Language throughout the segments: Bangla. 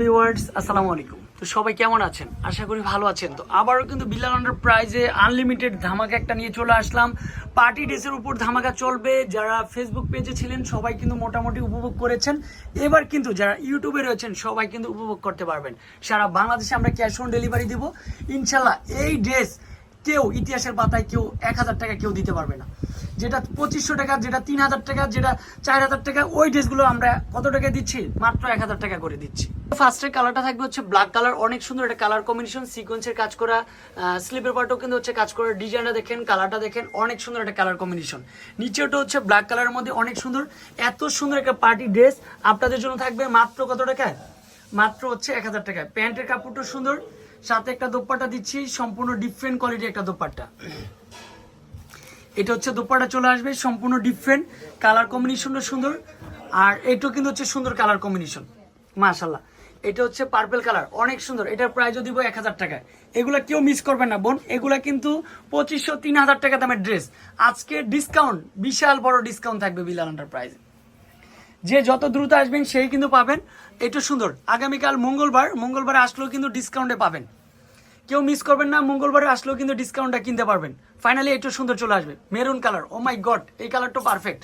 ভিউয়ার্স আসসালামু আলাইকুম। তো সবাই কেমন আছেন? আশা করি ভালো আছেন। তো আবারও কিন্তু বিল্লাল আন্ডার প্রাইজে আনলিমিটেড ধামাকা একটা নিয়ে চলে আসলাম। পার্টি ড্রেসের উপর ধামাকা চলবে। যারা ফেসবুক পেজে ছিলেন, সবাই কিন্তু মোটামুটি উপভোগ করেছেন। এবার কিন্তু যারা ইউটিউবে রয়েছেন, সবাই কিন্তু উপভোগ করতে পারবেন। সারা বাংলাদেশে আমরা ক্যাশ অন ডেলিভারি দিব। ইনশাল্লাহ এই ড্রেস কেউ ইতিহাসের পাতায় কেউ এক হাজার টাকা কেউ দিতে পারবে না। যেটা পঁচিশশো টাকা, যেটা তিন হাজার টাকা, যেটা চার হাজার টাকা, ওই ড্রেসগুলো আমরা কত টাকা দিচ্ছি? মাত্র এক হাজার টাকা করে দিচ্ছি। ফার্স্টের কালারটা থাকবে হচ্ছে ব্ল্যাক কালার অনেক সুন্দর একটা কালার কম্বিনেশন সিকোয়েন্সের কাজ করা স্লিপের পার্টও কিন্তু হচ্ছে কাজ করা ডিজাইনটা দেখেন কালারটা দেখেন, অনেক সুন্দর একটা কালার কম্বিনেশন নিচেওটা হচ্ছে ব্ল্যাক কালারের মধ্যে অনেক সুন্দর, এত সুন্দর একটা পার্টি ড্রেস আপনাদের জন্য থাকবে মাত্র কত টাকায়? মাত্র হচ্ছে এক হাজার টাকায়। প্যান্টের কাপড়টা সুন্দর সাথে একটা দোপাট্টা দিচ্ছি, সম্পূর্ণ ডিফারেন্ট কোয়ালিটির একটা দোপাট্টা। এটা হচ্ছে দোপাট্টা চলে আসবে, সম্পূর্ণ ডিফারেন্ট কালার কম্বিনেশনটা সুন্দর। আর এটাও কিন্তু হচ্ছে সুন্দর কালার কম্বিনেশন মাশাল্লাহ এটা হচ্ছে পার্পেল কালার অনেক সুন্দর। এটার প্রাইসও দিব এক হাজার টাকায়। এগুলা কেউ মিস করবেন না, বোন। এগুলা কিন্তু পঁচিশশো, তিন হাজার টাকা দামের ড্রেস আজকে ডিসকাউন্ট বিশাল বড় ডিসকাউন্ট থাকবে বিলাল এন্টারপ্রাইজে যে যত দ্রুত আসবেন, সেই কিন্তু পাবেন। এটা সুন্দর। আগামীকাল মঙ্গলবার মঙ্গলবার আসলেও কিন্তু ডিসকাউন্টে পাবেন। কেউ মিস করবেন না, মঙ্গলবারে আসলেও কিন্তু ডিসকাউন্টটা কিনতে পারবেন। ফাইনালি একটু সুন্দর চলে আসবে maroon colour oh my god এই কালারটা পারফেক্ট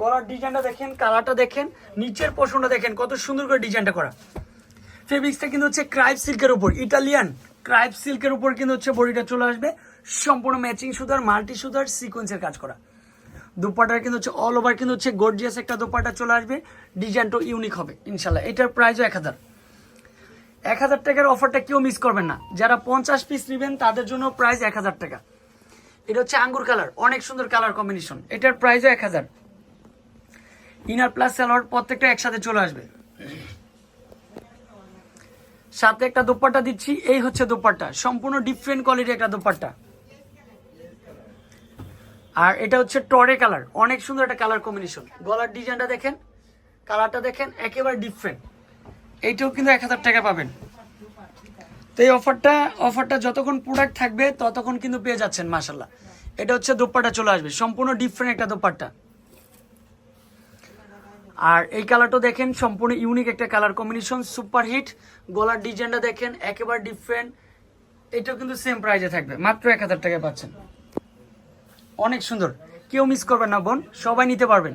গলার ডিজাইনটা দেখেন কালারটা দেখেন, নিচের পোর্শনটা দেখেন, কত সুন্দর করে ডিজাইনটা করা। ফেব্রিক্সটা কিন্তু হচ্ছে ক্রাইপ সিল্কের উপর ইটালিয়ান ক্রাইপ সিল্কের উপর কিন্তু হচ্ছে বডিটা চলে আসবে। সম্পূর্ণ ম্যাচিং সুতার মাল্টি সুতার সিকোয়েন্সের কাজ করা। দুপাটার কিন্তু হচ্ছে অল ওভার কিন্তু হচ্ছে গর্জিয়াস একটা দুপাটা চলে আসবে। ডিজাইনটা ইউনিক হবে, ইনশাল্লাহ। এটার প্রাইসও এক হাজার। এক হাজার টাকার অফারটা কেউ মিস করবেন না। যারা পঞ্চাশ পিস নেবেন, তাদের জন্য প্রাইস এক হাজার টাকা। এটা হচ্ছে আঙ্গুর কালার অনেক সুন্দর কালার কম্বিনেশন এটার প্রাইসও এক হাজার। ইনার প্লাস সালোয়ার প্রত্যেকটা একসাথে চলে আসবে। সাথে একটা দোপাট্টা দিচ্ছি, এই হচ্ছে দোপাট্টা। সম্পূর্ণ ডিফারেন্ট কোয়ালিটির একটা দোপাট্টা। আর এটা হচ্ছে টরে কালার অনেক সুন্দর একটা কালার কম্বিনেশন গলার ডিজাইনটা দেখেন কালারটা দেখেন, একেবারে ডিফারেন্ট এইটাও কিন্তু এক হাজার টাকা পাবেন। তো এই অফারটা অফারটা যতক্ষণ প্রোডাক্ট থাকবে, ততক্ষণ কিন্তু পেয়ে যাচ্ছেন মাসাল্লাহ এটা হচ্ছে দোপাট্টা চলে আসবে, সম্পূর্ণ ডিফারেন্ট একটা দোপাট্টা। আর এই কালারটা দেখেন, সম্পূর্ণ ইউনিক একটা কালার কম্বিনেশন সুপার হিট গলার ডিজাইনটা দেখেন, একেবারে ডিফারেন্ট এটাও কিন্তু সেম প্রাইজে থাকবে, মাত্র এক হাজার টাকায় পাচ্ছেন। অনেক সুন্দর। কেউ মিস করবেন না, বোন, সবাই নিতে পারবেন।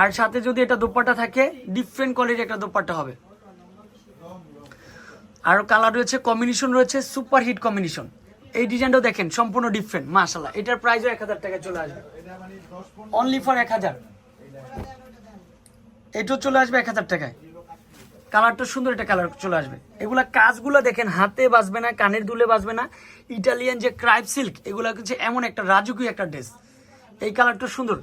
আর সাথে যদি এটা দোপাট্টা থাকে ডিফারেন্ট কোয়ালিটির একটা দোপাট্টা হবে। আর কালার রয়েছে কম্বিনেশন রয়েছে সুপার হিট কম্বিনেশন এই ডিজাইনটাও দেখেন, সম্পূর্ণ ডিফারেন্ট মাশাল্লাহ এটার প্রাইসও এক হাজার টাকায় চলে আসবে। অনলি ফর এক হাজার। এটাও চলে আসবে এক হাজার টাকায়। কালারটা সুন্দর একটা কালার চলে আসবে। এগুলা কাজগুলো দেখেন, হাতে বাঁচবে না, কানের দুলে বাঁচবে না। ইটালিয়ান যে ক্রাইপ সিল্ক এগুলা হচ্ছে এমন একটা রাজকীয় একটা ড্রেস এই কালারটা সুন্দর।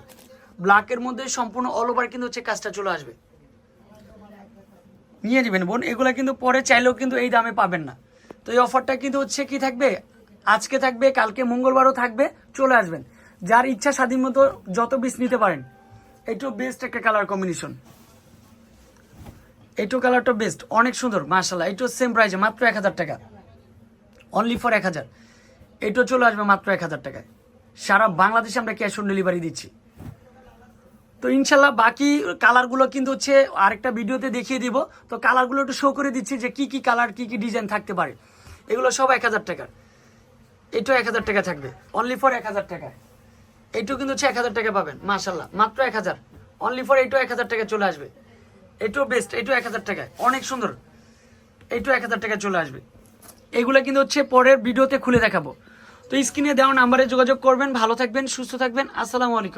ব্ল্যাকের মধ্যে সম্পূর্ণ অল ওভার কিন্তু হচ্ছে কাজটা চলে আসবে। নিয়ে নেবেন বোন। এগুলো কিন্তু পরে চাইলেও কিন্তু এই দামে পাবেন না। তো এই অফারটা কিন্তু হচ্ছে কি থাকবে? আজকে থাকবে, কালকে মঙ্গলবারও থাকবে, চলে আসবেন। যার ইচ্ছা স্বাধীন মতো যত বিষ নিতে পারেন। এটাও বেস্ট একটা কালার কম্বিনেশন এটো কালারটা বেস্ট অনেক সুন্দর মার্শাল্লাহ এটো সেম প্রাইসে মাত্র এক হাজার টাকা। অনলি ফর এক হাজার। এটো চলে আসবে মাত্র এক হাজার টাকায়। সারা বাংলাদেশে আমরা ক্যাশ অন ডেলিভারি দিচ্ছি। তো ইনশাল্লাহ বাকি কালারগুলো কিন্তু হচ্ছে আরেকটা ভিডিওতে দেখিয়ে দিব। তো কালারগুলো একটু শো করে দিচ্ছি যে কি কি কালার কি কি ডিজাইন থাকতে পারে। এগুলো সব এক হাজার টাকার। এটাও এক হাজার টাকা থাকবে। অনলি ফর এক হাজার টাকা এটাও কিন্তু হচ্ছে এক হাজার টাকা পাবেন মার্শাল্লাহ মাত্র এক হাজার। অনলি ফর এটাও এক হাজার টাকা চলে আসবে। এটাও বেস্ট এটাও এক হাজার টাকায়। অনেক সুন্দর। এটাও এক হাজার টাকায় চলে আসবে। এগুলো কিন্তু হচ্ছে পরের ভিডিওতে খুলে দেখাবো। তো স্ক্রিনে দেওয়া নাম্বারে যোগাযোগ করবেন। ভালো থাকবেন, সুস্থ থাকবেন। আসসালামু আলাইকুম।